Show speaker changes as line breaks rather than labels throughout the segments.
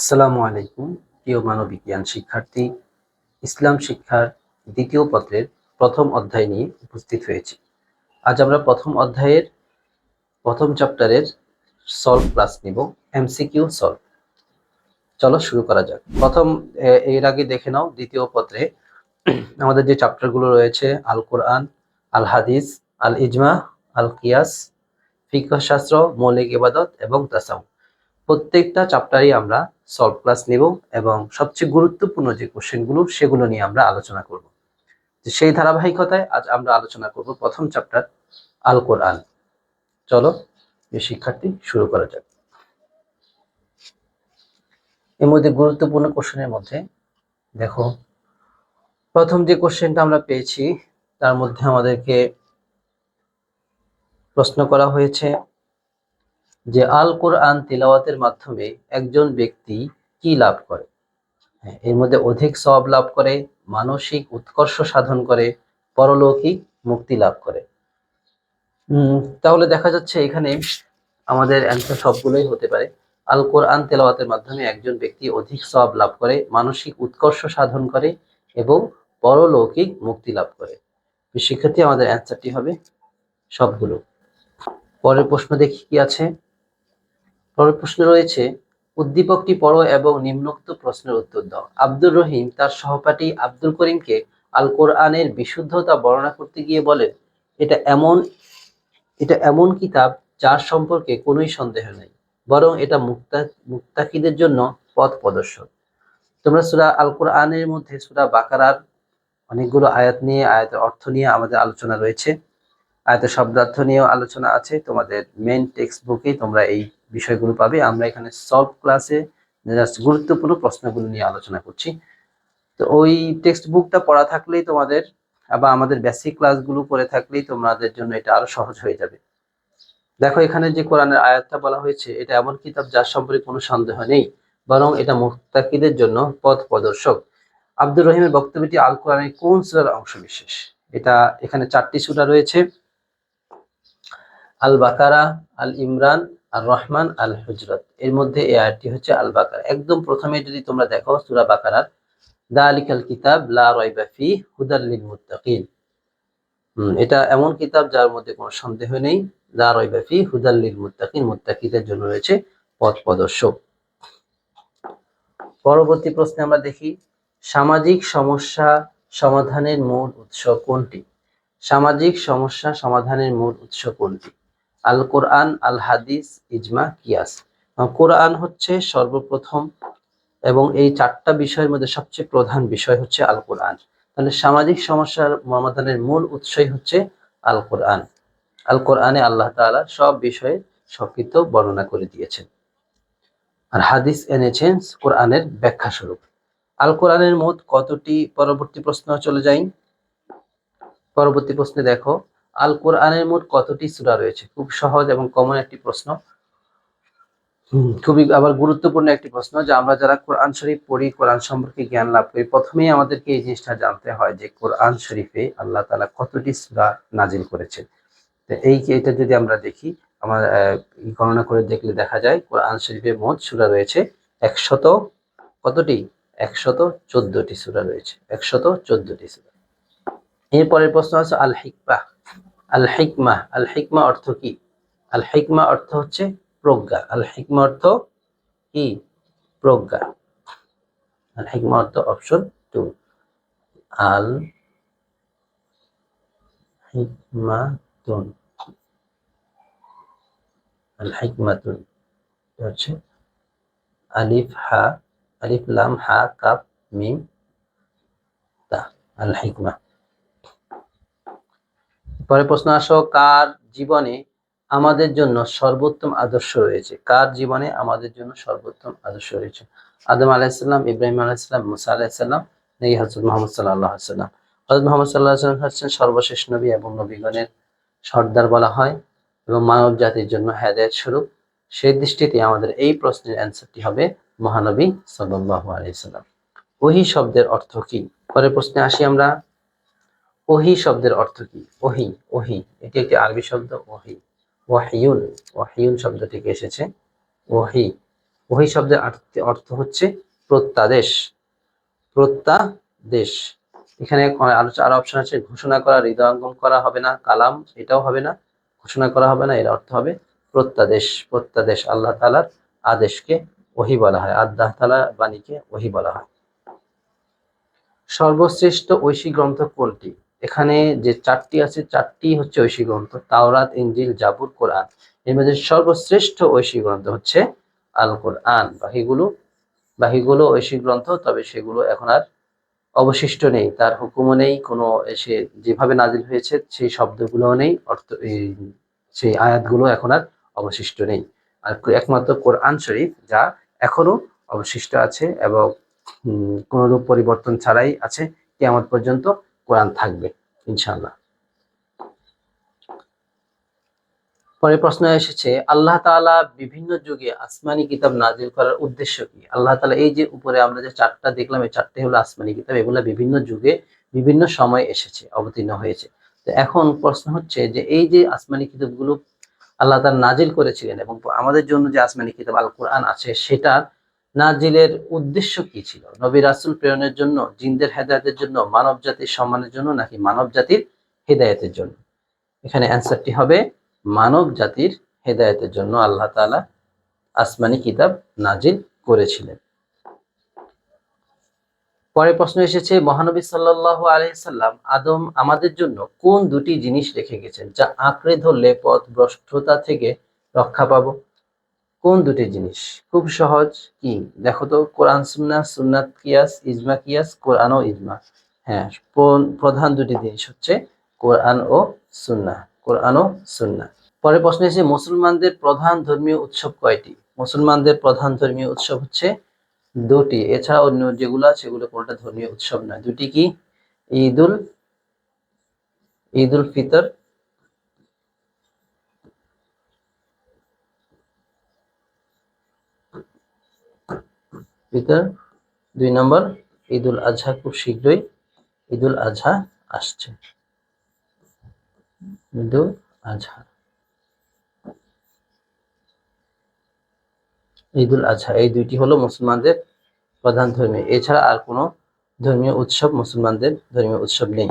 আসসালামু আলাইকুম, প্রিয় মানবিজ্ঞান শিক্ষার্থী। ইসলাম শিক্ষার দ্বিতীয় পত্রের প্রথম অধ্যায় নিয়ে উপস্থিত হয়েছি। আজ আমরা প্রথম অধ্যায়ের প্রথম চ্যাপ্টারের সলভ ক্লাস নিব এমসিকিউ সলভ চলো শুরু করা যাক। প্রথম এর আগে দেখে নাও দ্বিতীয় পত্রে আমাদের যে চ্যাপ্টারগুলো রয়েছে আল কোরআন আল হাদিস আল ইজমা আল কিয়াস ফিকহ শাস্ত্র মৌলিক ইবাদত এবং তাসাউ প্রত্যেকটা চ্যাপ্টারই আমরা সলভ ক্লাস নেব এবং সবচেয়ে গুরুত্বপূর্ণ যে কোশ্চেনগুলো সেগুলো নিয়ে আমরা আলোচনা করব। সেই ধারাবাহিকতায় আজ আমরা আলোচনা করব প্রথম চ্যাপ্টার আল কোরআন চলো এই শিক্ষার্থী, শুরু করা যাক। এর মধ্যে গুরুত্বপূর্ণ কোশ্চেনের মধ্যে, দেখো, প্রথম যে কোশ্চেনটা আমরা পেয়েছি, তার মধ্যে আমাদেরকে প্রশ্ন করা হয়েছে যে আল কোরআন তিলাওয়াতের মাধ্যমে একজন ব্যক্তি কি লাভ করে? হ্যাঁ, এর মধ্যে অধিক সব লাভ করে মানসিক উৎকর্ষ সাধন করে পরলৌকিক মুক্তি লাভ করে। তাহলে দেখা যাচ্ছে এখানে আমাদের অ্যান্সার সবগুলোই হতে পারে। আল কোরআন তেলাওয়াতের মাধ্যমে একজন ব্যক্তি অধিক সব লাভ করে মানসিক উৎকর্ষ সাধন করে এবং পরলৌকিক মুক্তি লাভ করে। শিক্ষার্থী আমাদের অ্যান্সারটি হবে সবগুলো। পরের প্রশ্ন দেখি কি আছে? পরের প্রশ্ন রয়েছে, উদ্দীপকটি পড়ো এবং নিম্নোক্ত প্রশ্নের উত্তর দাও। আব্দুর রহিম তার সহপাঠী আব্দুল করিমকে আল কোরআনের বিশুদ্ধতা বর্ণনা করতে গিয়ে বলেন, এটা এমন এটা এমন কিতাব যার সম্পর্কে কোনোই সন্দেহ নেই, বরং এটা মুক্তা, মুক্তাকিদের জন্য পথ প্রদর্শক। তোমরা সুরা আল কোরআনের মধ্যে সুরা বাকারার অনেকগুলো আয়াত নিয়ে, আয়াতের অর্থ নিয়ে আমাদের আলোচনা রয়েছে। আয়াতের শব্দার্থ নিয়েও আলোচনা আছে। তোমাদের মেন টেক্সট বুকেই তোমরা এই বিষয়গুলো পাবে। আমরা এখানে সলভ ক্লাসে জাস্ট গুরুত্বপূর্ণ প্রশ্নগুলো নিয়ে আলোচনা করছি। তো ওই টেক্সট বুকটা পড়া থাকলেই তোমাদের আবার আমাদের বেসিক ক্লাসগুলো করে থাকলেই তোমাদের জন্য এটা আরও সহজ হয়ে যাবে। দেখো, এখানে যে কোরআনের আয়াতটা বলা হয়েছে, এটা এমন কিতাব যার সম্পর্কে কোনো সন্দেহ নেই, বরং এটা মুক্তাকিদের জন্য পথ প্রদর্শক। আব্দুর রহিমের বক্তব্যটি আল কোরআনের কোন সূরার অংশ বিশেষ? এটা এখানে চারটি সূরা রয়েছে। আল বাকারা আল ইমরান আর রহমান আল হুজরত। এর মধ্যে এই আয়াতটি হচ্ছে আল বাকার একদম প্রথমে যদি তোমরা দেখো সুরা বাকারার দা আলিকাল কিতাব লা হুদাল লিল মুত্তাকিন। এটা এমন কিতাব যার মধ্যে কোনো সন্দেহ নেই। লা রাইবা ফি হুদাল লিল মুত্তাকিন, মুত্তাকিদের জন্য রয়েছে পথ প্রদর্শক। পরবর্তী প্রশ্নে আমরা দেখি, সামাজিক সমস্যা সমাধানের মূল উৎস কোনটি? সামাজিক সমস্যা সমাধানের মূল উৎস কোনটি? আল কোরআন আল হাদিস ইজমা, কিয়াস। কোরআন হচ্ছে সর্বপ্রথম এবং এই চারটা বিষয়ের মধ্যে সবচেয়ে প্রধান বিষয় হচ্ছে আল কোরআন তাহলে সামাজিক সমস্যার সমাধানের মূল উৎসই হচ্ছে আল কোরআন আল কোরআনে আল্লাহ তাআলা সব বিষয়ে সবকিছু বর্ণনা করে দিয়েছেন। আর হাদিস এনেছেন কোরআনের ব্যাখ্যা স্বরূপ আল কোরআনের মোট কতটি পরবর্তী প্রশ্ন চলে যাই? পরবর্তী প্রশ্নে দেখো আল কোরআনের মোট কতটি সূরা রয়েছে? খুব সহজ এবং কমন একটি প্রশ্ন। খুবই আবার গুরুত্বপূর্ণ একটি প্রশ্ন যে আমরা যারা কোরআন শরীফ পড়ি কোরআন সম্পর্কে জ্ঞান লাভ করি প্রথমেই আমাদেরকে এই জিনিসটা জানতে হয় যে কোরআন শরীফে আল্লাহ তালা কতটি সূরা নাজিল করেছেন। তো এই এটা যদি আমরা দেখি আমার আহ, গণনা করে দেখলে দেখা যায় কোরআন শরীফে মোট সূরা রয়েছে একশত কতটি? একশত চোদ্দটি সূরা রয়েছে। একশত চোদ্দটি সূরা। এরপরের প্রশ্ন আছে আল হিকমা আল হিকমা আল হিকমা অর্থ কি? আল হিকমা অর্থ হচ্ছে প্রজ্ঞা। আল হিকমা অর্থ কি? প্রজ্ঞা। আল হিকমা অর্থ অপশন টু। আল হিকমাতুন আল হিকমাতুন হচ্ছে আলিফ, হা, আলিফ, লাম, হা কাপ মিম, তা। আল হিকমা পরে প্রশ্ন আসো, কার জীবনে আমাদের জন্য সর্বোত্তম আদর্শ রয়েছে? কার জীবনে আমাদের জন্য সর্বোত্তম আদর্শ রয়েছে? আদম আলাইসাল্লাম ইব্রাহিম আলাইসাল্লাম মুসা আলাইসাল্লাম নাকি হজরত মোহাম্মদ সাল্লাহ সাল্লাম? হজরত মোহাম্মদ সাল্লাহ সাল্লাম হচ্ছেন সর্বশেষ নবী এবং নবীগণের সর্দার বলা হয় এবং মানব জাতির জন্য হেদায়ত স্বরূপ। সেই দৃষ্টিতে আমাদের এই প্রশ্নের অ্যান্সারটি হবে মহানবী সাল্লাহ আলাইসাল্লাম ওহি শব্দের অর্থ কি? পরে প্রশ্নে আসি আমরা। ওহি শব্দের অর্থ কি? ওহি ওহি, এটি একটি আরবি শব্দ, ওহি। ওয়াহিউন ওয়াহিউন শব্দ থেকে এসেছে, ওহি। ওহি শব্দের অর্থ- হচ্ছে প্রত্যাদেশ প্রত্যাদেশ। এখানে আরও অপশন আছে, ঘোষণা করা, হৃদয়ঙ্গম করা হবে না, কালাম, এটাও হবে না, ঘোষণা করা হবে না, এর অর্থ হবে প্রত্যাদেশ প্রত্যাদেশ। আল্লাহ তালার আদেশকে ওহি বলা হয়, আল্লাহ তালা বাণীকে ওহি বলা হয়। সর্বশ্রেষ্ঠ ঐশী গ্রন্থ কোনটি? এখানে যে চারটি আছে চারটি হচ্ছে ঐশী গ্রন্থ তাওরাত ইঞ্জিল জাবুর কোরআন। এর মধ্যে সর্বশ্রেষ্ঠ ঐশী গ্রন্থ হচ্ছে আল কোরআন বাকিগুলো বাকিগুলো ঐশী গ্রন্থ তবে সেগুলো এখন আর অবশিষ্ট নেই। তার হুকুমও নেই কোনো সে যেভাবে নাজিল হয়েছে সেই শব্দগুলোও নেই অর্থ সেই আয়াতগুলো এখন আর অবশিষ্ট নেই। আর একমাত্র কোরআন শরীফ যা এখনও অবশিষ্ট আছে এবং উম, কোনো রূপ পরিবর্তন ছাড়াই আছে কেমন পর্যন্ত কোরআন থাকবে, ইনশাআল্লাহ। পরে প্রশ্ন এসেছে, আল্লাহ তাআলা বিভিন্ন যুগে আসমানি কিতাব নাজিল করার উদ্দেশ্য কি? আল্লাহ তাআলা এই যে উপরে আমরা যে চারটা দেখলাম, এই চারটে হলো আসমানি কিতাব, এগুলো বিভিন্ন যুগে বিভিন্ন সময় এসেছে, অবতীর্ণ হয়েছে। তো এখন প্রশ্ন হচ্ছে যে এই যে আসমানি কিতাবগুলো আল্লাহ তাআলা নাজিল করেছিলেন এবং আমাদের জন্য যে আসমানি কিতাব আল কোরআন আছে, সেটা নাজিলের উদ্দেশ্য কি ছিল? নবী রাসূল প্রেরণের জন্য, জিনদের হেদায়েতের জন্য মানব জাতির সম্মানের জন্য, নাকি মানব জাতির হেদায়তের জন্য? এখানে অ্যান্সারটি হবে মানব জাতির হেদায়েতের জন্য আল্লাহ তাআলা আসমানি কিতাব নাজিল করেছিলেন। পরে প্রশ্ন এসেছে, মহানবী সাল্লাল্লাহু আলাইহি সাল্লাম আদম আমাদের জন্য কোন দুটি জিনিস রেখে গেছেন যা আঁকড়ে ধরলে পথ ভ্রষ্টতা থেকে রক্ষা পাবো? কোন দুটি জিনিস? খুব সহজ কি? দেখো তো, কোরআন সুন্না, সুন্নাত কিয়াস, ইজমা কিয়াস, কোরআন ও ইজমা। হ্যাঁ প্রধান দুটি জিনিস হচ্ছে কোরআন ও সুন্না, কোরআন ও সুন্না। পরে প্রশ্ন এসেছে মুসলমানদের প্রধান ধর্মীয় উৎসব কয়টি? মুসলমানদের প্রধান ধর্মীয় উৎসব হচ্ছে দুটি। এছাড়া অন্য যেগুলো আছে সেগুলো কোনটা ধর্মীয় উৎসব নয়। দুটি কি? ঈদুল ঈদুল ফিতর ফিতর দুই নম্বর, ঈদুল আজহা খুব শীঘ্রই ঈদুল আজহা আসছে। ঈদুল আজহা। ঈদুল আজহা, এই দুইটি হলো মুসলমানদের প্রধান ধর্মীয়। এছাড়া আর কোনো ধর্মীয় উৎসব মুসলমানদের ধর্মীয় উৎসব নেই।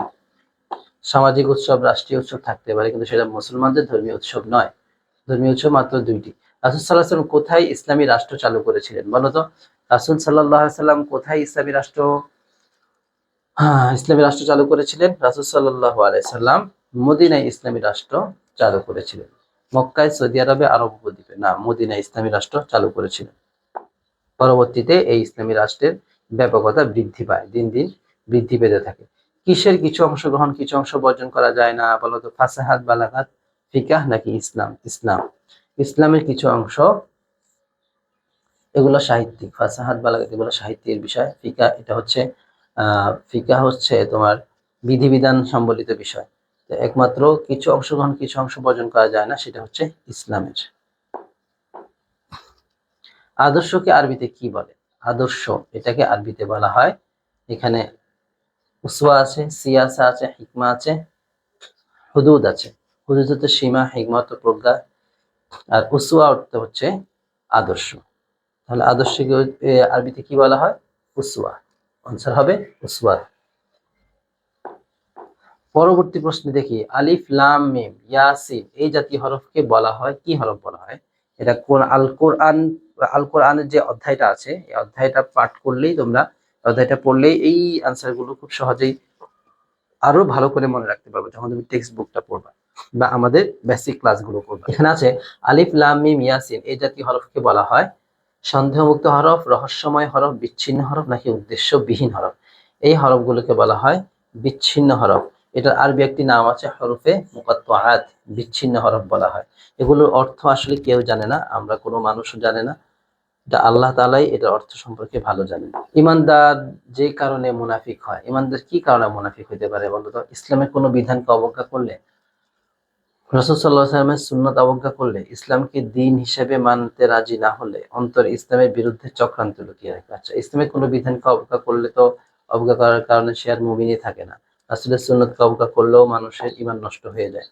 সামাজিক উৎসব, রাষ্ট্রীয় উৎসব থাকতে পারে, কিন্তু সেটা মুসলমানদের ধর্মীয় উৎসব নয়। ধর্মীয় উৎসব মাত্র দুইটি। রাসুল সাল্লাহ সাল্লাম কোথায় ইসলামী রাষ্ট্র চালু করেছিলেন? বলতো রাসুল সাল্লাহ সাল্লাম কোথায় ইসলামী রাষ্ট্র হ্যাঁ, ইসলামী রাষ্ট্র চালু করেছিলেন? রাসুল সাল্লাহ আলাইসাল্লাম মদিনায় ইসলামী রাষ্ট্র চালু করেছিলেন। মক্কায় সৌদি আরবে আরব উপদ্বীপে না মদিনায় ইসলামী রাষ্ট্র চালু করেছিলেন। পরবর্তীতে এই ইসলামী রাষ্ট্রের ব্যাপকতা বৃদ্ধি পায় দিন দিন বৃদ্ধি পেতে থাকে। কিসের কিছু অংশগ্রহণ কিছু অংশ বর্জন করা যায় না বলতো ফাসাহাত বালাগাত ফিকাহ নাকি ইসলাম? ইসলাম। ইসলামের কিছু অংশ, এগুলো সাহিত্যিক, ফাসাহাত বালাগাত এগুলো সাহিত্যের বিষয়। ফিকা, এটা হচ্ছে ফিকা হচ্ছে তোমার বিধিবিধান সম্বলিত বিষয়। তো একমাত্র কিছু অংশগ্রহণ, কিছু অংশ বর্জন করা যায় না, সেটা হচ্ছে ইসলামের। আদর্শকে আরবিতে কি বলে? আদর্শ, এটাকে আরবিতে বলা হয়, এখানে উসওয়া আছে, সিয়াসা আছে, হিকমা আছে, হুদুদ আছে। হুদুদ হচ্ছে সীমা হিকমা হচ্ছে প্রজ্ঞা আর উসওয়া অর্থ হচ্ছে আদর্শ। তাহলে আদর্শকে আরবিতে কি বলা হয়? উসওয়া। আনসার হবে উসওয়া। পরবর্তী প্রশ্নে দেখি, আলিফ, লাম, মিম, ইয়াসিন এই জাতীয় হরফকে বলা হয়, কি হরফ বলা হয়? এটা কোন আল কোরআন, আল কোরআনের যে অধ্যায়টা আছে, এই অধ্যায়টা পাঠ করলেই তোমরা অধ্যায়টা পড়লেই এই আনসারগুলো খুব সহজেই আরও ভালো করে মনে রাখতে পারবে যখন তুমি টেক্সট বুকটা পড়বা বা আমাদের বেসিক ক্লাসগুলো করবা এখানে আছে আলিফ, লাম, মিম, ইয়াসিন এই জাতীয় হরফকে বলা হয়। সন্দেহমুক্ত হরফ, রহস্যময় হরফ, বিচ্ছিন্ন হরফ নাকি উদ্দেশ্যবিহীন হরফ? এই হরফগুলোকে বলা হয় বিচ্ছিন্ন হরফ। এটার আরবি একটি নাম আছে হরফে মুকাত্তাআত, বিচ্ছিন্ন হরফ বলা হয়। এগুলোর অর্থ আসলে কেউ জানে না, আমরা কোনো মানুষও জানে না। এটা আল্লাহ তালাই এটার অর্থ সম্পর্কে ভালো জানেন। ইমানদার যে কারণে মুনাফিক হয় ইমানদার কি কারণে মুনাফিক হইতে পারে বলতো? ইসলামের কোনো বিধানকে অবজ্ঞা করলে সাল্লামের সুন্নত অবজ্ঞা করলে, ইসলামকে দিন হিসেবে মানতে রাজি না হলে অন্তর ইসলামের বিরুদ্ধে চক্রান্ত লুকিয়ে রাখে। আচ্ছা ইসলামের কোনো বিধানকে অবজ্ঞা করলে তো অবজ্ঞা করার কারণে সে আর মুমিনই থাকে না। রাসুলের সুন্নতকে অবজ্ঞা করলেও মানুষের ইমান নষ্ট হয়ে যায়।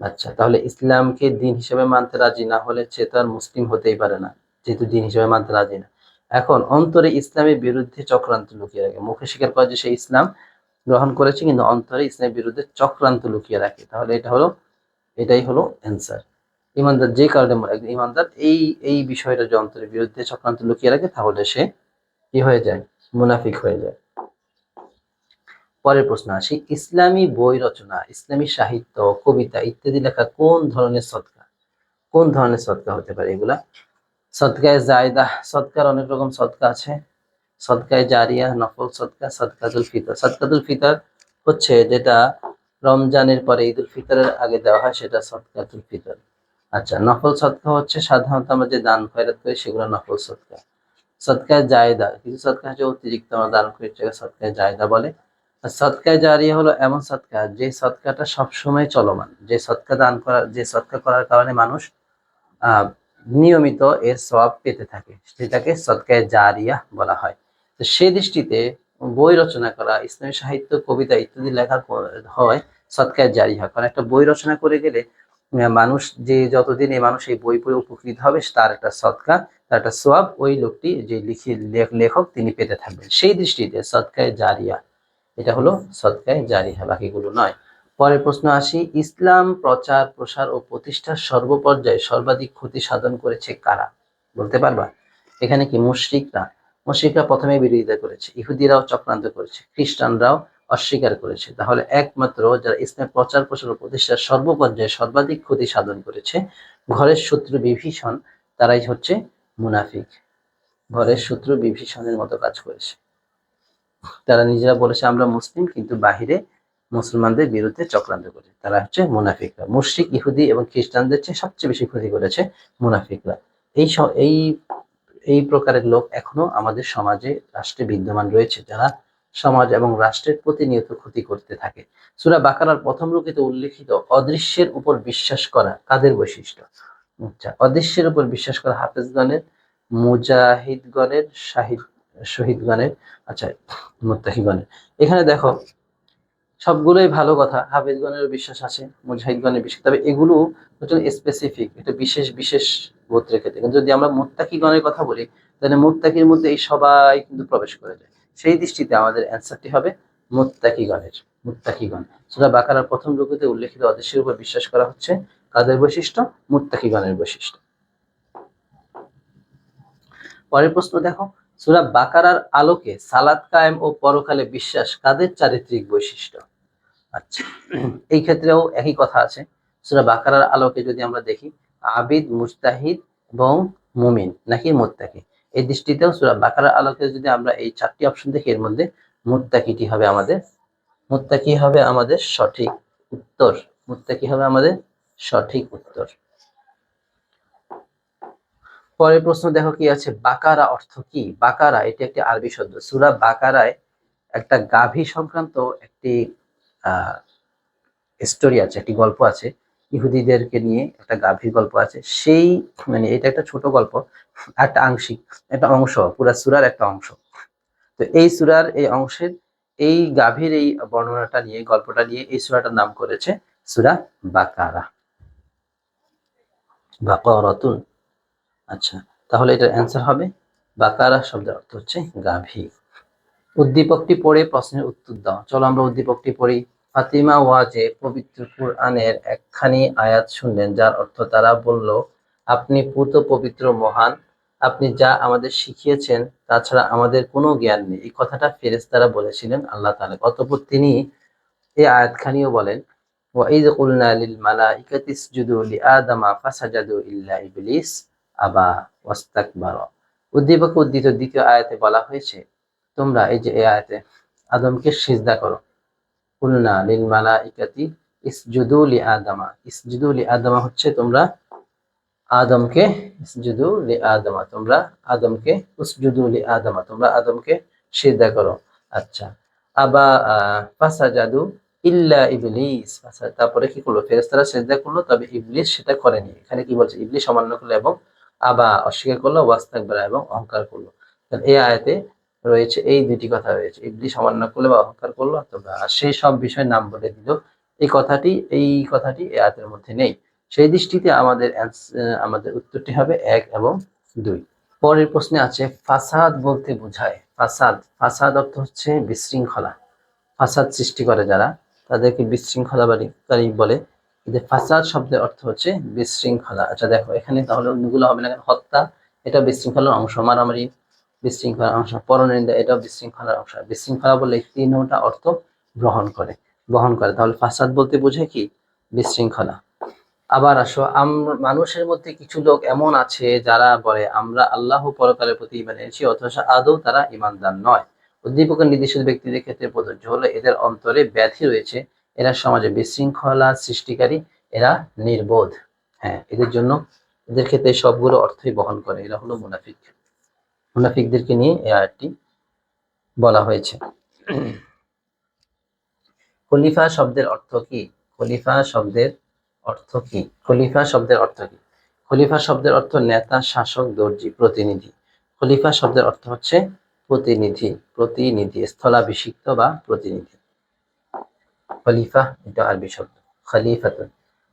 আচ্ছা তাহলে ইসলামকে দিন হিসেবে মানতে রাজি না হলে সে তো আর মুসলিম হতেই পারে না। যেহেতু দিন হিসেবে মানতে রাজি না। এখন অন্তরে ইসলামের বিরুদ্ধে চক্রান্ত লুকিয়ে রাখে। মুখে স্বীকার করে যে সে ইসলাম গ্রহণ করেছে কিন্তু অন্তরে ইসলামের বিরুদ্ধে চক্রান্ত লুকিয়ে রাখে। তাহলে এটা হলো, এটাই হলো অ্যান্সার ইমানদার যে কারণে ইমানদার এই এই বিষয়টা যে অন্তরের বিরুদ্ধে চক্রান্ত লুকিয়ে রাখে, তাহলে সে কি হয়ে যায়? মুনাফিক হয়ে যায়। পরের প্রশ্ন আসি, ইসলামী বই রচনা, ইসলামী সাহিত্য, কবিতা ইত্যাদি লেখা কোন ধরনের সৎকা কোন ধরনের সৎকা হতে পারে? এগুলা সৎকায় জায়দা, সৎকার অনেক রকম সৎকা আছে। সৎকায় জারিয়া, নফল সৎকা সৎকাতুল ফিতর। সৎকাতুল ফিতর হচ্ছে যেটা রমজানের পরে ঈদুল ফিতরের আগে দেওয়া হয়, সেটা সৎকাতুল ফিতর। আচ্ছা নফল সৎকা হচ্ছে সাধারণত আমরা যে দান খয়রাত করি, সেগুলো নফল সৎকা। সৎকায় জায়দা, কিছু সৎকা হচ্ছে অতিরিক্ত, আমরা দান করি, সেটাকে সৎকায় জায়দা বলে। আর সৎকায় জারিয়া হলো এমন সৎকা, যে সৎকাটা সবসময় চলমান। যে সৎকা দান করার যে সৎকা করার কারণে মানুষ, আহ নিয়মিত এর সওয়াব পেতে থাকে। সেটাকে সৎকায় জারিয়া বলা হয়। তো সেই দৃষ্টিতে বই রচনা করা, ইসলামী সাহিত্য, কবিতা ইত্যাদি লেখা হয় সৎকায় জারি হয়। কারণ একটা বই রচনা করে গেলে মানুষ যে যতদিন এই মানুষ এই বই পড়ে উপকৃত হবে, তার একটা সৎকা তার একটা সোয়াব ওই লোকটি যে লেখ- লেখক তিনি পেতে থাকবেন। সেই দৃষ্টিতে সৎকায় জারিয়া, এটা হলো সৎকায় জারিয়া, বাকিগুলো নয়। পরের প্রশ্ন আসি, ইসলাম প্রচার, প্রসার ও প্রতিষ্ঠার সর্বপর্যায়ে সর্বাধিক ক্ষতি সাধন করেছে কারা? বলতে পারবা? এখানে কি মুশরিকরা? মুশরিকরা প্রথমে বিরোধিতা করেছে, ইহুদিরাও চক্রান্ত করেছে, খ্রিস্টানরাও অস্বীকার করেছে। তাহলে একমাত্র যারা ইসলাম প্রচার, প্রসার ও প্রতিষ্ঠার সর্বপর্যায়ে সর্বাধিক ক্ষতি সাধন করেছে, ঘরের শত্রু বিভীষণ, তারাই হচ্ছে মুনাফিক। ঘরের শত্রু বিভীষণের মতো কাজ করেছে। তারা নিজেরা বলেছে, আমরা মুসলিম, কিন্তু বাহিরে মুসলমানদের বিরুদ্ধে চক্রান্ত করে। তারা হচ্ছে মুনাফিকরা। মুশরিক, ইহুদি এবং খ্রিস্টানদের চেয়ে সবচেয়ে বেশি ক্ষতি করেছে মুনাফিকরা। এই এই এই প্রকারের লোক এখনও আমাদের সমাজে রাষ্ট্রে বিদ্যমান রয়েছে। যারা সমাজ এবং রাষ্ট্রের প্রতিনিয়ত ক্ষতি করতে থাকে। সুরা বাকারার প্রথম রূপে উল্লেখিত অদৃশ্যের উপর বিশ্বাস করা কাদের বৈশিষ্ট্য। আচ্ছা অদৃশ্যের উপর বিশ্বাস করা হাফেজগণের, মুজাহিদগণের, শাহিদ, শহীদগণের আচ্ছা মুত্তাহিগণের। এখানে দেখো সবগুলোই ভালো কথা। হাফেজগণের বিশ্বাস আছে, মুজাহিদগণের বিশ্বাস। তবে এগুলো হচ্ছে স্পেসিফিক এটা বিশেষ বিশেষ গোত্রের ক্ষেত্রে কিন্তু যদি আমরা মুত্তাকিগণের কথা বলি, তাহলে মুত্তাকির মধ্যে এই সবাই কিন্তু প্রবেশ করে যায়। সেই দৃষ্টিতে আমাদের অ্যান্সারটি হবে মুত্তাকিগণের, মুত্তাকিগণ। সেটা বাকারার প্রথম রূপতে উল্লেখিত অদৃশ্যের উপর বিশ্বাস করা হচ্ছে, কাদের বৈশিষ্ট্য? মুত্তাকিগণের বৈশিষ্ট্য। পরের প্রশ্ন দেখো, সূরা বাকারার আলোকে সালাত কায়েম ও পরকালে বিশ্বাস কাদের চারিত্রিক বৈশিষ্ট্য? আচ্ছা। এই ক্ষেত্রেও একই কথা আছে। সুরা বাকারার আলোকে যদি আমরা দেখি, আবিদ, মুস্তাহিদ এবং মুমিন, নাকি মুত্তাকি? এই দৃষ্টিতেও সুরা বাকারার আলোকে যদি আমরা এই চারটি অপশন দেখি, এর মধ্যে মুত্তাকিটি হবে আমাদের, মুত্তাকি হবে আমাদের সঠিক উত্তর, মুত্তাকি হবে আমাদের সঠিক উত্তর। পরের প্রশ্ন দেখো কি আছে, বাকারা অর্থ কি? বাকারা, এটি একটি আরবি শব্দ। সুরা বাকারায় একটা গাভী সংক্রান্ত একটি স্টোরি আছে, একটি গল্প আছে, ইহুদিদেরকে নিয়ে একটা গাভীর গল্প আছে, সেই মানে এটা একটা ছোট গল্প, একটা আংশিক, একটা অংশ, পুরা সুরার একটা অংশ। তো এই সুরার এই অংশের এই গাভীর এই বর্ণনাটা নিয়ে গল্পটা নিয়ে এই সুরাটার নাম করেছে সুরা বাকারা। বাকারাতুন। আচ্ছা তাহলে এটার অ্যান্সার হবে বাকারা শব্দের অর্থ হচ্ছে গাভী। উদ্দীপকটি পড়ে প্রশ্নের উত্তর দাও। চলো আমরা উদ্দীপকটি পড়ি। ফাতিমা ওয়াজে পবিত্র কুরআনের একখানি আয়াত শুনলেন, যার অর্থ তারা বলল, আপনি পুত পবিত্র মহান, আপনি যা আমাদের শিখিয়েছেন, তাছাড়া আমাদের কোনো জ্ঞান নেই। এই কথাটা ফেরেশতারা বলেছিলেন আল্লাহ তাআলা। অতঃপর তিনি এই আয়াতখানিও বলেন কুলনা লিল মালাইকাতি ইসজুদু লিআদামা ফাসাজাদু ইল্লা ইবলিস আবা ওয়াস্তাকবারা। উদ্দীপক উদ্ধৃত দ্বিতীয় আয়াতে বলা হয়েছে তোমরা এই যে এই আয়াতে আদমকে সিজদা করো। কুলনা লিল মালাইকাতি ইসজুদু লি আদামা। ইসজুদু হচ্ছে তোমরা আদমকে ইসজুদু লি আদামা। তোমরা আদমকে উসজুদু লি আদামা। তোমরা আদমকে সিজদা করো। আচ্ছা। আবা ফাসাজাদু ইল্লা ইবলিস। ফাসা- তারপরে কি করল? ফেরেশতারা সিজদা করল, তবে ইবলিস সেটা করেনি। এখানে কি বলছে? ইবলিস অমান্য করল এবং আবা অস্বীকার করল, ওয়াস্তাকবারা এবং অহংকার করল। তাহলে এই আয়াতে রয়েছে, এই দুটি কথা রয়েছে। ইবলিস অমান্য করলে বা অহংকার করল, অথবা আর সেই সব বিষয়ের নাম বলে দিল। এই কথাটি এই কথাটি এই আয়াতের মধ্যে নেই। সেই দৃষ্টিতে আমাদের আমাদের উত্তরটি হবে এক এবং দুই। পরের প্রশ্নে আছে, ফাসাদ বলতে বোঝায়। ফাসাদ ফাসাদ অর্থ হচ্ছে বিশৃঙ্খলা। ফাসাদ সৃষ্টি করে যারা, তাদেরকে বিশৃঙ্খলাবাদী বলে। যে ফাসাদ শব্দের অর্থ হচ্ছে বিশৃঙ্খলা। আচ্ছা দেখো, এখানে তাহলে অন্যগুলো হবে না হত্যা, এটা বিশৃঙ্খলার অংশ। মারামারি বিশৃঙ্খলার অংশ। পরনিন্দা এটাও বিশৃঙ্খলার অংশ। বিশৃঙ্খলা বলে এই তিনটা অর্থ গ্রহণ করে বহন করে। তাহলে ফাসাদ বলতে বোঝে কি? বিশৃঙ্খলা। আবার আসো মানুষের মধ্যে কিছু লোক এমন আছে যারা বলে, আমরা আল্লাহ পরকালের প্রতি ইমান এনেছি, অথচ আদৌ তারা ইমানদার নয়। উদ্দীপকের নির্দিষ্ট ব্যক্তিদের ক্ষেত্রে প্রযোজ্য হলো, এদের অন্তরে ব্যাধি রয়েছে। এরা সমাজে বিশৃঙ্খলা সৃষ্টিকারী, এরা নির্বোধ। হ্যাঁ এদের জন্য, এদের ক্ষেত্রে সবগুলো অর্থই বহন করে। এরা হলো মুনাফিক। মুনাফিকদেরকে নিয়ে এই আয়াতটি বলা হয়েছে। খলিফা শব্দের অর্থ কি? খলিফা শব্দের অর্থ কি? খলিফা শব্দের অর্থ কি? খলিফা শব্দের অর্থ নেতা, শাসক, দর্জি, প্রতিনিধি। খলিফা শব্দের অর্থ হচ্ছে প্রতিনিধি প্রতিনিধি, স্থলাভিষিক্ত বা প্রতিনিধি। খলিফা, এটা আরবি শব্দ। খলিফাতুন।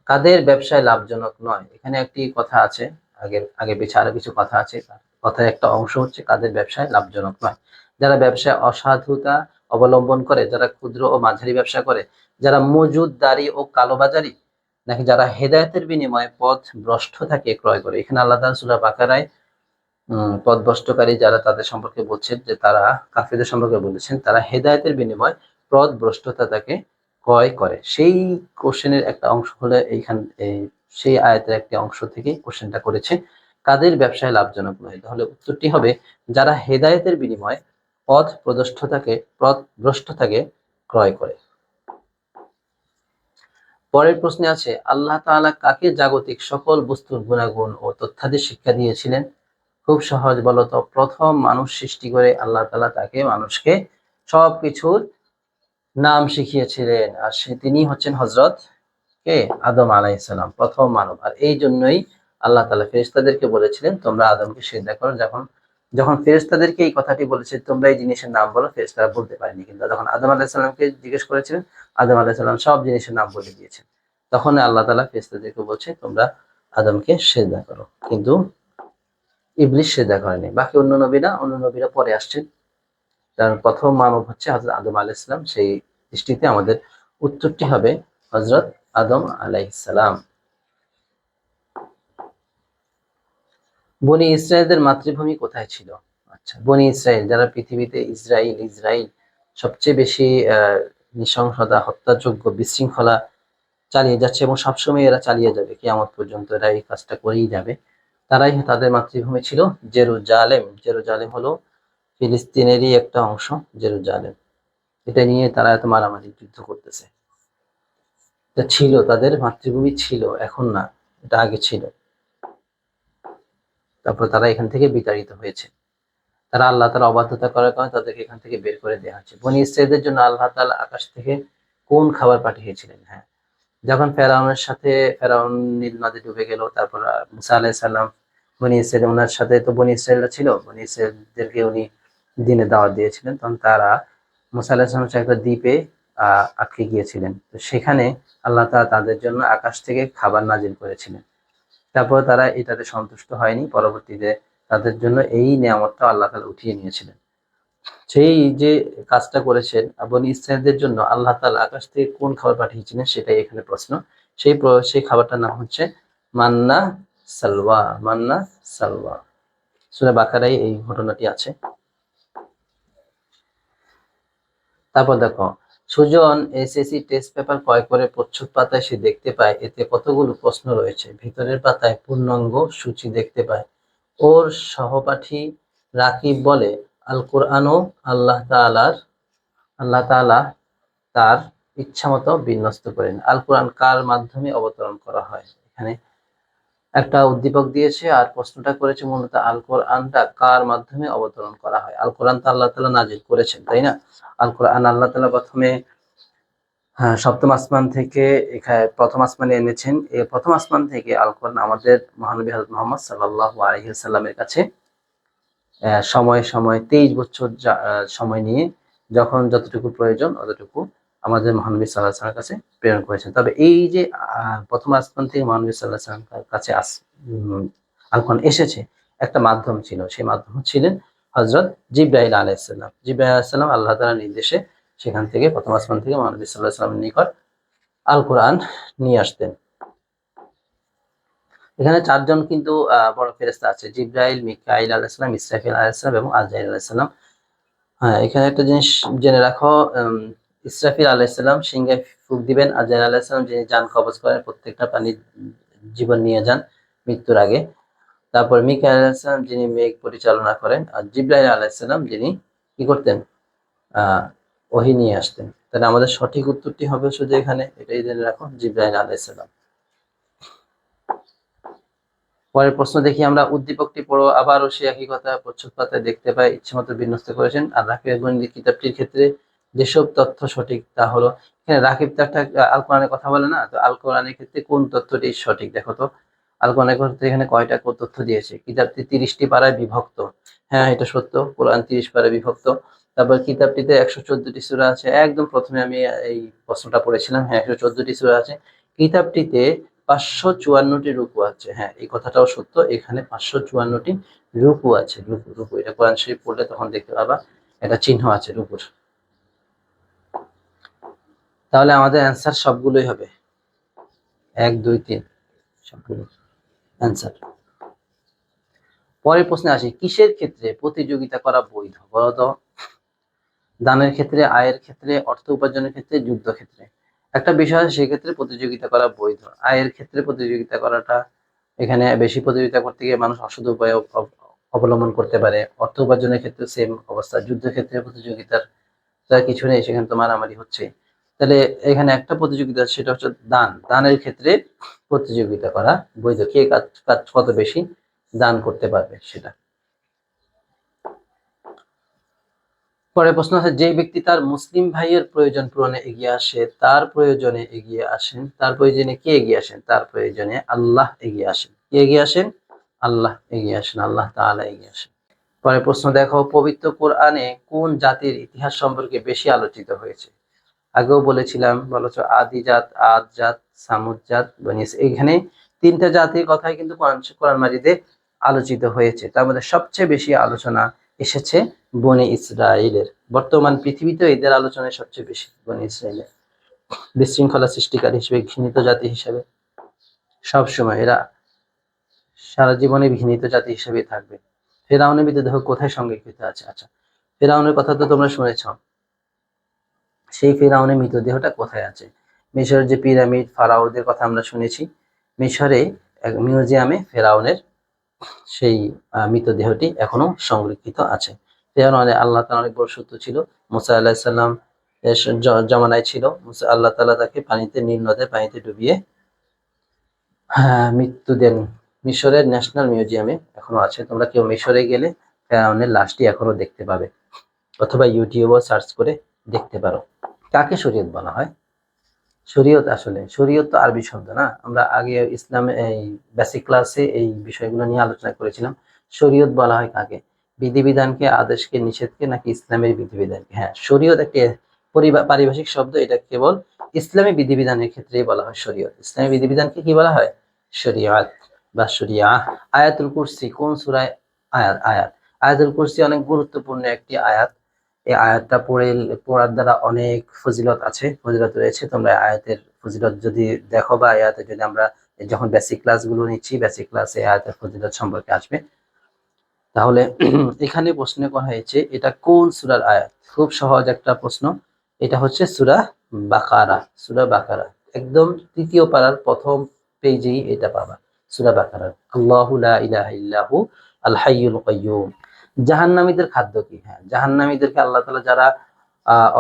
কাদের ব্যবসায় লাভজনক নয়? এখানে একটি কথা আছে আগে আগে পিছে আরও কিছু কথা আছে কথার একটা অংশ হচ্ছে কাদের ব্যবসায় লাভজনক নয়। যারা ব্যবসায় অসাধুতা অবলম্বন করে যারা ক্ষুদ্র ও মাঝারি ব্যবসা করে যারা মজুদদারি ও কালোবাজারি নাকি যারা হেদায়েতের বিনিময়ে পথ ভ্রষ্ট থাকে ক্রয় করে এখানে আল্লাহ সূরা বাকারায় উম, পথ ভ্রষ্টকারী যারা তাদের সম্পর্কে বলছেন যে তারা কাফিদের সম্পর্কে বলেছেন তারা হেদায়েতের বিনিময়ে পথ ভ্রষ্টতা তাকে ক্রয় করে। সেই কোশ্চেনের একটা অংশ হলে এইখান এই সেই আয়াতের একটি অংশ থেকে কোশ্চেনটা করেছে। কাদের ব্যবসায় লাভজনক নয়। তাহলে উত্তরটি হবে, যারা হেদায়েতের বিনিময়ে পথ প্রদষ্টতাকে পথ ভ্রষ্টতাকে ক্রয় করে। পরের প্রশ্নে আছে, আল্লাহ তাআলা কাকে জাগতিক সকল বস্তুর গুণাগুণ ও তথ্যাদি শিক্ষা দিয়েছিলেন? খুব সহজ বলতো প্রথম মানুষ সৃষ্টি করে আল্লাহ তাআলা তাকে মানুষকে সবকিছুর নাম শিখিয়েছিলেন। আর সে তিনি হচ্ছেন হজরত কে? আদম আলাইসালাম প্রথম মানব। আর এই জন্যই আল্লাহ তালা ফেরেশতাদেরকে বলেছিলেন, তোমরা আদমকে সিজদা করো। যখন যখন ফেরিস্তাদেরকে এই কথাটি বলেছে, তোমরা এই জিনিসের নাম বলো, ফেরেশতারা বলতে পারেনি কিন্তু। যখন আদম আলাইসাল্লামকে জিজ্ঞেস করেছিলেন, আদম আলাইসাল্লাম সব জিনিসের নাম বলে দিয়েছেন। তখন আল্লাহ তালা ফেরেশতাদেরকে বলছে, তোমরা আদমকে সেজদা করো। কিন্তু ইবলিশ সেজদা করেনি। বাকি অন্য নবীরা অন্য নবীরা পরে আসছেন। তার প্রথম মানব হচ্ছে হজরত আদম আলাইসালাম সেই দৃষ্টিতে আমাদের উত্তরটি হবে হজরত আদম আলাইসালাম বনি ইসরায়েলদের মাতৃভূমি কোথায় ছিল? আচ্ছা বনি ইসরায়েল, যারা পৃথিবীতে ইসরায়েল ইসরায়েল সবচেয়ে বেশি নৃশংসতা, হত্যাযোগ্য, বিশৃঙ্খলা চালিয়ে যাচ্ছে এবং সবসময় এরা চালিয়ে যাবে। কিয়ামত পর্যন্ত এরা এই কাজটা করেই যাবে। তারাই তাদের মাতৃভূমি ছিল জেরুজালেম। জেরুজালেম হলো ফিলিস্তিনেরই একটা অংশ, জেরুজালেম। এটা নিয়ে তারা এত মারামারি যুদ্ধ করতেছে। ছিল, তাদের মাতৃভূমি ছিল, এখন না, এটা আগে ছিল। তারপর তারা এখান থেকে বিতাড়িত হয়েছে। তারা আল্লাহ তালা অবাধ্যতা করার কারণে তাদেরকে এখান থেকে বের করে দেওয়া হচ্ছে বনি ইসরায়েলদের জন্য আল্লাহ তাআলা আকাশ থেকে কোন খাবার পাঠিয়েছিলেন? হ্যাঁ যখন ফেরাউনের সাথে, ফেরাউন নীল নদে ডুবে গেল, তারপর মুসা আলাইহিস সালাম বনি ইসরায়েল ওনার সাথে তো বনি ইসরায়েলরা ছিল, বনি ইসরায়েলদেরকে উনি দিনে দাওয়াত দিয়েছিলেন। তখন তারা মুসা আলাইহিস সালাম একটা দ্বীপে আটকে গিয়েছিলেন। তো সেখানে আল্লাহ তাআলা তাদের জন্য আকাশ থেকে খাবার নাজিল করেছিলেন। তারপর তারা এটাতে সন্তুষ্ট হয়নি। পরবর্তীতে তাদের জন্য এই নিয়ামতটা আল্লাহ তাআলা উঠিয়ে নিয়েছিলেন। সেই যে কাজটা করেছেন বনি ইসরায়েলদের জন্য আল্লাহ তাআলা আকাশ থেকে কোন খাবার পাঠিয়েছিলেন সেটাই এখানে প্রশ্ন। সেই সেই খাবারটার নাম হচ্ছে মান্না সালওয়া মান্না সালওয়া। সূরা বাকারাই এই ঘটনাটি আছে। তারপর দেখো সুজন এসএসসি টেস্ট পেপার ক্রয় করে প্রচ্ছদ পাতায় সে দেখতে পায়, এতে কতগুলো প্রশ্ন রয়েছে। ভিতরের পাতায় পূর্ণাঙ্গ সূচি দেখতে পায়। ওর সহপাঠী রাকিব বলে, আল কোরআনও আল্লাহ তালার আল্লাহ তাআলা তার ইচ্ছামতো বিন্যস্ত করেন। আল কোরআন কার মাধ্যমে অবতরণ করা হয়? এখানে একটা উদ্দীপক দিয়েছে আর প্রশ্নটা করেছে মূলত আল কোরআনটা কার মাধ্যমে অবতরণ করা হয়? আল কোরআন তো আল্লাহ তালা নাজিল করেছেন তাই না? আল কোরআন আল্লাহ তালা প্রথমে হ্যাঁ, সপ্তম আসমান থেকে এখানে প্রথম আসমানে এনেছেন। এই প্রথম আসমান থেকে আল কোরআন আমাদের মহানবী হযরত মুহাম্মদ সাল্লাল্লাহু আলাইহি ওয়াসাল্লামের কাছে সময় সময় তেইশ বছর সময় নিয়ে যখন যতটুকু প্রয়োজন অতটুকু আমাদের মহানবী সাল্লাহ সাল্লামের কাছে প্রেরণ করেছেন। তবে এই যে প্রথম আসমান থেকে মহানবী সাল্লাহ সাল্লামের কাছে আস উম, আল এসেছে একটা মাধ্যম ছিল। সেই মাধ্যম ছিলেন হজরত জিব্রাহিল আলাইসাল্লাম জিব্রাহিল আলাইসাল্লাম আল্লাহ তালার নির্দেশে সেখান থেকে প্রথম আসমান থেকে মহানবী সাল্লাহ সাল্লামের নিকট আল কোরআন নিয়ে আসতেন। এখানে চারজন কিন্তু বড় ফেরেস্তা আছে। জিব্রাইল মিকাইল আলাইসালাম ইসরাফিল আলাইসালাম এবং আজরাইল আলাইসালাম হ্যাঁ এখানে একটা জিনিস জেনে রাখো ইসরাফিল আলাইসালাম সিংহে ফুক দিবেন আর আজরাইল আলাইসালাম যিনি যান কবজ করেন প্রত্যেকটা প্রাণীর জীবন নিয়ে যান মৃত্যুর আগে। তারপর মিকাইল আলাইসালাম যিনি মেঘ পরিচালনা করেন আর জিব্রাইল আলাইসালাম যিনি কি করতেন? আহ ওহি নিয়ে আসতেন। তাহলে আমাদের সঠিক উত্তরটি হবে শুধু এখানে, এটাই জেনে রাখো, জিব্রাইল আলাইসালাম পরের প্রশ্ন দেখি, আমরা উদ্দীপকটি পড়ো, আবারও সে একই কথা প্রচ্ছদ পাতায় দেখতে পাই ইচ্ছে মতো বিন্যস্ত করেছেন। আর গণিত কিতাবটির ক্ষেত্রে যেসব তথ্য সঠিক তা হলো, এখানে রাকিব একটা আল কোরআনের কথা বলে না, তো আল কোরআনের ক্ষেত্রে কোন তথ্যটি সঠিক দেখো তো? আল কোরআনের ক্ষেত্রে এখানে কয়টা তথ্য দিয়েছে? কিতাবটি তিরিশটি পাড়ায় বিভক্ত। হ্যাঁ এটা সত্য, কোরআন তিরিশ পাড়ায় বিভক্ত। তারপর কিতাবটিতে একশো চোদ্দটি সূরা আছে। একদম প্রথমে আমি এই প্রশ্নটা পড়েছিলাম। হ্যাঁ একশো চোদ্দটি সূরা আছে। কিতাবটিতে পাঁচশো চুয়ান্নটি রুকু আছে। হ্যাঁ এই কথাটাও সত্য। এখানে পাঁচশো চুয়ান্নটি রুকু আছে। রুকু রুকু। এটা কোরআন শরীফ পড়লে তখন দেখতে পাবা এটা চিহ্ন আছে রুকুর। তাহলে আমাদের অ্যান্সার সবগুলোই হবে। এক, দুই, তিন সবগুলো অ্যান্সার পরের প্রশ্নে আসি, কিসের ক্ষেত্রে প্রতিযোগিতা করা বৈধ? বলতো দানের ক্ষেত্রে, আয়ের ক্ষেত্রে, অর্থ উপার্জনের ক্ষেত্রে, যুদ্ধ ক্ষেত্রে। একটা বিষয় আছে, সেক্ষেত্রে প্রতিযোগিতা করা বৈধ। আয়ের ক্ষেত্রে প্রতিযোগিতা করাটা, এখানে বেশি প্রতিযোগিতা করতে গিয়ে মানুষ অসৎ উপায় অবলম্বন করতে পারে। অর্থ উপার্জনের ক্ষেত্রে সেম অবস্থা। যুদ্ধ ক্ষেত্রে প্রতিযোগিতার কিছু নেই, সেখানে তো মারামারি হচ্ছে। তাহলে এখানে একটা প্রতিযোগিতা সেটা হচ্ছে দান। দানের ক্ষেত্রে প্রতিযোগিতা করা, বৈধ। কে কাজ কাজ কত বেশি দান করতে পারবে সেটা। পরে প্রশ্ন আছে, যে ব্যক্তি তার মুসলিম ভাইয়ের প্রয়োজন পূরণে এগিয়ে আসে, তার প্রয়োজনে এগিয়ে আসেন। তার প্রয়োজনে কে এগিয়ে আসেন? তার প্রয়োজনে আল্লাহ এগিয়ে আসেন। কে এগিয়ে আসেন? আল্লাহ এগিয়ে আসেন, আল্লাহ তাআলা এগিয়ে আসেন। পরে প্রশ্ন, দেখো, পবিত্র কোরআনে কোন জাতির ইতিহাস সম্পর্কে বেশি আলোচিত হয়েছে? আগেও বলেছিলাম, বলেছ আদি জাত, আদ জাত, সামুদ জাত বনিস এখানে তিনটা জাতির কথাই কিন্তু কোরআন মাজিদে আলোচিত হয়েছে। তার মধ্যে সবচেয়ে বেশি আলোচনা এসেছে বনে ইসরায়েলের বর্তমান পৃথিবীতে এদের আলোচনায় সবচেয়ে বেশি বনে ইসরায়েলের বিশৃঙ্খলা সৃষ্টিকারী হিসেবে, ঘৃণিত জাতি হিসেবে সব সময় এরা সারা জীবনে ঘৃণিত জাতি হিসেবে থাকবে। ফেরাউনের মৃতদেহ কোথায় সংরক্ষিত আছে? আচ্ছা ফেরাউনের কথা তো তোমরা শুনেছ। সেই ফেরাউনের মৃতদেহটা কোথায় আছে? মিশরের যে পিরামিড ফারাওদের কথা আমরা শুনেছি। মিশরে এক মিউজিয়ামে ফেরাউনের সেই মৃতদেহটি এখনও সংরক্ষিত আছে। ফেরাউন আল্লাহ তাআলা অনেক বড় সত্য ছিল। মুসা জ- জমানায় ছিল। মুসা আল্লাহ তাআলা তাকে পানিতে নীল নদে পানিতে ডুবিয়ে হ্যাঁ, মৃত্যু দেন। মিশরের ন্যাশনাল মিউজিয়ামে এখনও আছে। তোমরা কেউ মিশরে গেলে ফেরাউনের লাশটি এখনও দেখতে পাবে। অথবা ইউটিউবও সার্চ করে দেখতে পারো। কাকে শরীয়ত বলা হয়? শরীয়ত আসলে, শরীয়ত তো আরবি শব্দ না। আমরা আগে ইসলামে এই বেসিক ক্লাসে এই বিষয়গুলো নিয়ে আলোচনা করেছিলাম। শরীয়ত বলা হয় কাকে? বিধিবিধানকে, আদেশকে, নিষেধকে নাকি ইসলামের বিধিবিধানকে? হ্যাঁ শরীয়ত একটি পারিভাষিক শব্দ। এটা কেবল ইসলামী বিধিবিধানের ক্ষেত্রেই বলা হয় শরীয়ত। ইসলামী বিধিবিধানকে কি বলা হয়? শরীয়ত বা শরিয়া আয়াতুল কুরসি কোন সুরায় আয়াত? আয়াত। আয়াতুল কুরসি অনেক গুরুত্বপূর্ণ একটি আয়াত। এই আয়াতটা পড়ে, পড়ার দ্বারা অনেক ফজিলত আছে, ফজিলত রয়েছে। তোমরা আয়াতের ফজিলত যদি দেখো বা আয়াতে যদি আমরা যখন বেসিক ক্লাসগুলো নিচ্ছি বেসিক ক্লাসে আয়াতের ফজিলত সম্পর্কে আসবে। তাহলে এখানে প্রশ্ন করা হয়েছে, এটা কোন সুরার আয়াত? খুব সহজ একটা প্রশ্ন। এটা হচ্ছে সুরা বাকারা সুরা বাকারা। একদম তৃতীয় পারার প্রথম পেজেই এটা পাবা, সুরা বাকারা। আল্লাহু ইলাহা ইল্লাহু আল হাইয়ুল জাহান্নামীদের খাদ্য কি? হ্যাঁ জাহান্নামীদেরকে আল্লাহ তাআলা যারা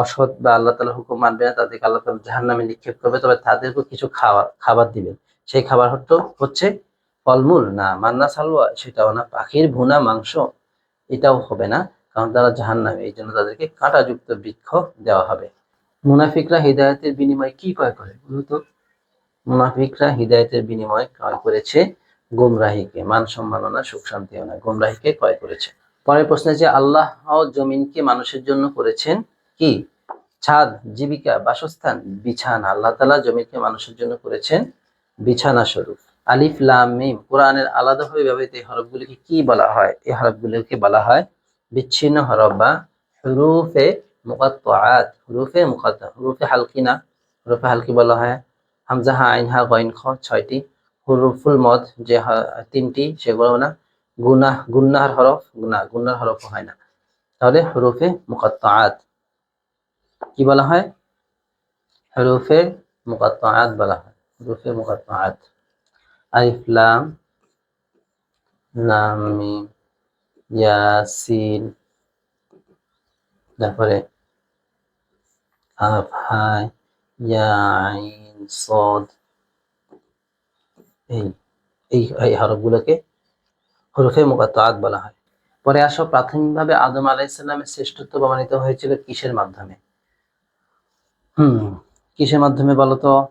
অসৎ বা আল্লাহ তাআলার হুকুম মানবে না, তাদেরকে আল্লাহ তাআলা জাহান্নামে নিক্ষেপ করবে। তবে তাদেরকে কিছু খাবার খাবার দিবেন। সেই খাবার হতো, হচ্ছে ফলমূল। না, মান্না সালওয়া, সেটাও না। পাখির ভুনা, মাংস, এটাও হবে না, কারণ তারা জাহান্নামে। এই জন্য তাদেরকে কাঁটাযুক্ত বৃক্ষ দেওয়া হবে। মুনাফিকরা হৃদায়তের বিনিময়ে কি ক্রয় করে বলতো মুনাফিকরা হৃদায়তের বিনিময়ে ক্রয় করেছে গোমরাহিকে। মান সম্মাননা সুখ শান্তিও না, গোমরাহিকে ক্রয় করেছে। পরের প্রশ্ন যে আল্লাহ জমিনকে মানুষের জন্য করেছেন কি? ছাদ, জীবিকা, বাসস্থান, বিছানা। আল্লাহ তালা জমিনকে মানুষের জন্য করেছেন বিছানা স্বরূপ। আলিফ, লাম, মিম। কোরআনের আলাদাভাবে ব্যবহৃত এই হরফগুলিকে কি বলা হয়? এই হরফগুলিকে বলা হয় বিচ্ছিন্ন হরফ বা হুরুফে মুকাত্তাআত। হুরুফে মুকাত্তা, হুরুফে হালকি না। হুরুফে হালকি বলা হয় হামজা হা, আইন গইন খ, ছয়টি। হুরুফুল মদ যে তিনটি সেগুলো না। গুনাহ গুন্নার হরফ গুনা গুন্নার হরফ হয় না। তাহলে হুরুফে মুকাত্তাআত। কি বলা হয়? হুরুফে মুকাত্তাআত বলা হয়। হুরুফে মুকাত্তাআত। আলিফ, লাম লাম মিম, ইয়াসিন। তারপরে হাফ হাই, ইয়া, আইন, সদ। এই এই এই হরফগুলোকে হরফে মুকাত্তাআত বলা হয়। পরে আসো, প্রাথমিকভাবে আদম আলাইসাল্লামের শ্রেষ্ঠত্ব প্রমাণিত হয়েছিল কিসের মাধ্যমে? হুম, কিসের মাধ্যমে বলো তো?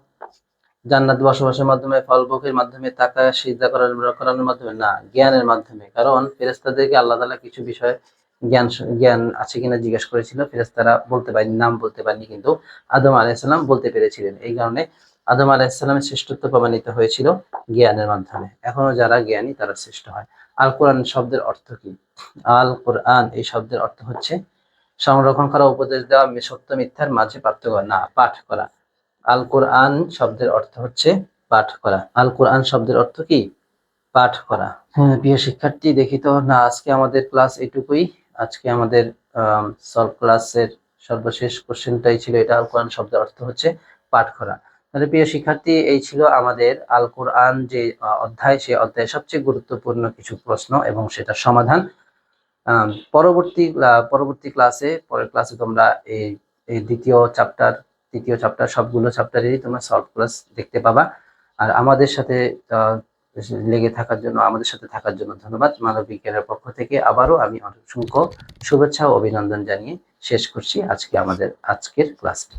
জান্নাত বসবাসের মাধ্যমে, ফল ভোগের মাধ্যমে টাকা সিদ্ধা করার করানোর মাধ্যমে? না, জ্ঞানের মাধ্যমে। কারণ ফেরেস্তাদেরকে আল্লাহ তাআলা কিছু বিষয়ে জ্ঞান জ্ঞান আছে কিনা জিজ্ঞেস করেছিল। ফেরেস্তারা বলতে পারেনি, নাম বলতে পারেনি, কিন্তু আদম আলাইসাল্লাম বলতে পেরেছিলেন। এই কারণে আদম আলাইসাল্লামের শ্রেষ্ঠত্ব প্রমাণিত হয়েছিল জ্ঞানের মাধ্যমে। এখনও যারা জ্ঞানী, তারা শ্রেষ্ঠ হয়। আল কোরআন শব্দের অর্থ কি? আল কোরআন, এই শব্দের অর্থ হচ্ছে সংরক্ষণ করা, উপদেশ দেওয়া সত্য, মিথ্যার মাঝে পার্থক্য না, পাঠ করা। আল কোরআন শব্দের অর্থ হচ্ছে পাঠ করা। আল কোরআন শব্দের অর্থ কি? পাঠ করা। হ্যাঁ প্রিয় শিক্ষার্থী, দেখি তো, না, আজকে আমাদের ক্লাস এটুকুই আজকে আমাদের সলভ ক্লাসের সর্বশেষ কোশ্চেনটাই ছিল এটা, আল কোরআন শব্দের অর্থ হচ্ছে পাঠ করা। প্রিয় শিক্ষার্থী, এই ছিল আমাদের আল কোরআন যে অধ্যায় সেই অধ্যায়ে সবচেয়ে গুরুত্বপূর্ণ কিছু প্রশ্ন এবং সেটার সমাধান। পরবর্তী পরবর্তী ক্লাসে পরের ক্লাসে তোমরা এই এই দ্বিতীয় চ্যাপ্টার তৃতীয় চ্যাপ্টার সবগুলো চ্যাপ্টারেরই তোমরা সলভ ক্লাস দেখতে পাবা। আর আমাদের সাথে লেগে থাকার জন্য, আমাদের সাথে থাকার জন্য ধন্যবাদ। মানব বিজ্ঞানের পক্ষ থেকে আবারও আমি অসংখ্য শুভেচ্ছা ও অভিনন্দন জানিয়ে শেষ করছি আজকে আমাদের, আজকের ক্লাসটি